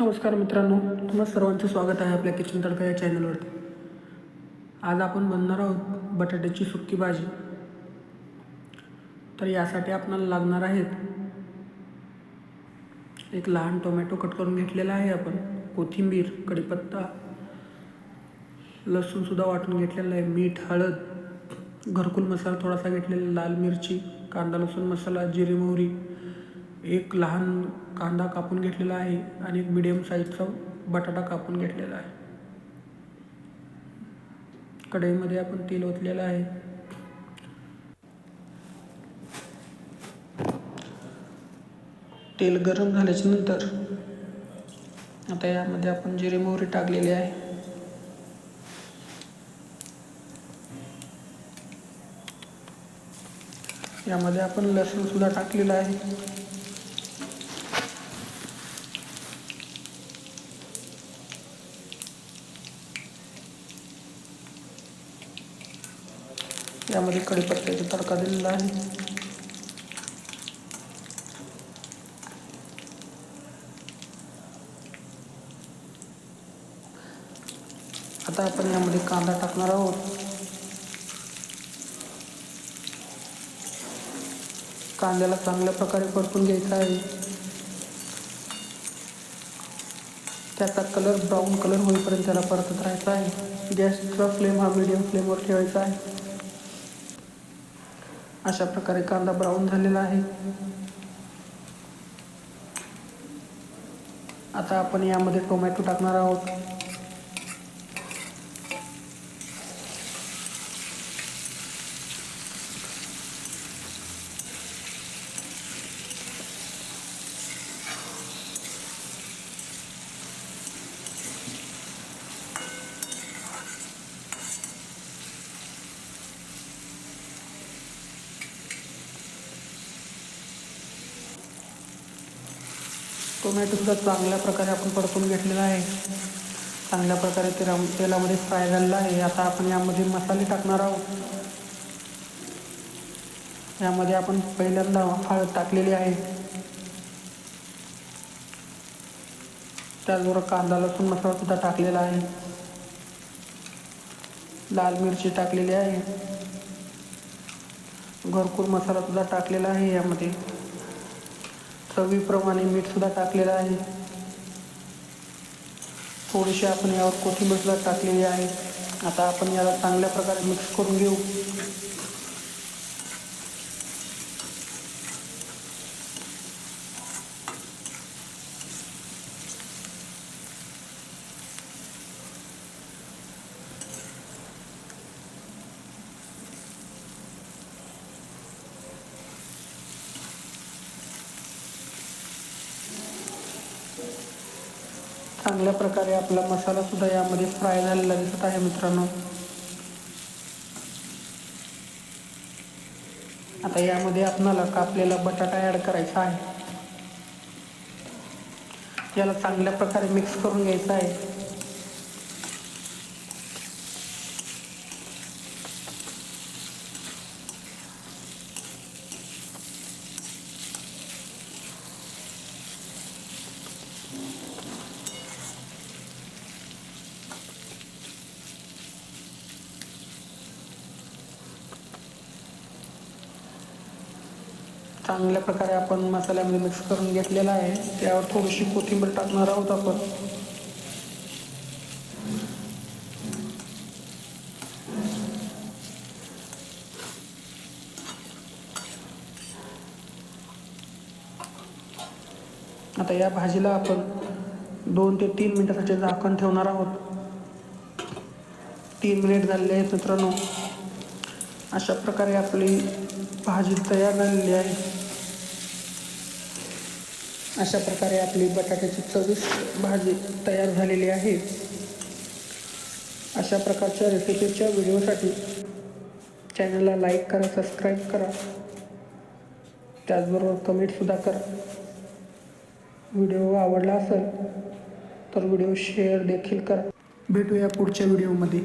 नमस्कार मित्रांनो तुम्हा सर्वांचं स्वागत आहे आपल्या किचन तडका या चॅनलवरती. आज आपण बनणार आहोत बटाट्याची सुक्की भाजी. तर यासाठी आपणाला लागणार आहेत एक लहान टोमॅटो कट करून घेतलेला आहे आपण कोथिंबीर कढीपत्ता लसूणसुद्धा वाटून घेतलेला आहे मीठ हळद घरकुल मसाला थोडासा घेतलेला लाल मिरची कांदा लसूण मसाला जिरे मोहरी एक लहान कांदा कापून घेतलेला आहे आणि एक मिडियम साईजचा बटाटा कापून घेतलेला आहे. कढईमध्ये आपण तेल ओतलेलं आहे. तेल गरम झाल्याच्यानंतर आता यामध्ये आपण जिरे मोहरी टाकलेली आहे. यामध्ये आपण लसूण सुद्धा टाकलेलं आहे. यामध्ये कढीपत्त्याचा तडका दिलेला आहे. आता आपण यामध्ये कांदा टाकणार आहोत. कांद्याला चांगल्या प्रकारे परतून घ्यायचा आहे. त्याचा कलर ब्राऊन कलर होईपर्यंत त्याला परतत राहायचा आहे. गॅसचा फ्लेम हा मिडियम फ्लेमवर ठेवायचा आहे. अशा प्रकारे कांदा ब्राऊन झालेला आहे. आता आपण यामध्ये टोमॅटो टाकणार आहोत. टोमॅटो सुद्धा चांगल्या प्रकारे आपण परतून घेतलेला आहे. चांगल्या प्रकारे तेला तेलामध्ये फ्राय झालेला आहे. आता आपण यामध्ये मसाले टाकणार आहोत. यामध्ये आपण पहिल्यांदा हळद टाकलेली आहे. त्याचबरोबर कांदा लसूण मसाला सुद्धा टाकलेला आहे. लाल मिरची टाकलेली आहे. घरकुल मसाला सुद्धा टाकलेला आहे यामध्ये. चवीप्रमाणे मीठसुद्धा टाकलेलं आहे. थोडीशी आपण यावर कोथिंबीरसुद्धा टाकलेली आहे. आता आपण याला चांगल्या प्रकारे मिक्स करून घेऊ. चांगल्या प्रकारे आपला मसाला सुद्धा यामध्ये फ्राय झालेला दिसत आहे मित्रांनो. आता यामध्ये आपणाला कापलेला बटाटा ॲड करायचा आहे. याला चांगल्या प्रकारे मिक्स करून घ्यायचा आहे. चांगल्या प्रकारे आपण मसाल्यामध्ये मिक्स करून घेतलेला आहे. त्यावर थोडीशी कोथिंबीर टाकणार आहोत आपण. आता या भाजीला आपण दोन ते तीन मिनिटासाठी झाकण ठेवणार आहोत. तीन मिनिट झालेले आहेत मित्रांनो. अशा प्रकारे आपली भाजी तयार झालेली आहे. अशा प्रकारे आपली बटाट्याची चविष्ट भाजी तयार झालेली आहे. अशा प्रकारच्या रेसिपीच्या व्हिडिओसाठी चॅनलला लाईक करा सबस्क्राईब करा. त्याचबरोबर कमेंटसुद्धा करा. व्हिडिओ आवडला असेल तर व्हिडिओ शेअर देखील करा. भेटूया पुढच्या व्हिडिओमध्ये.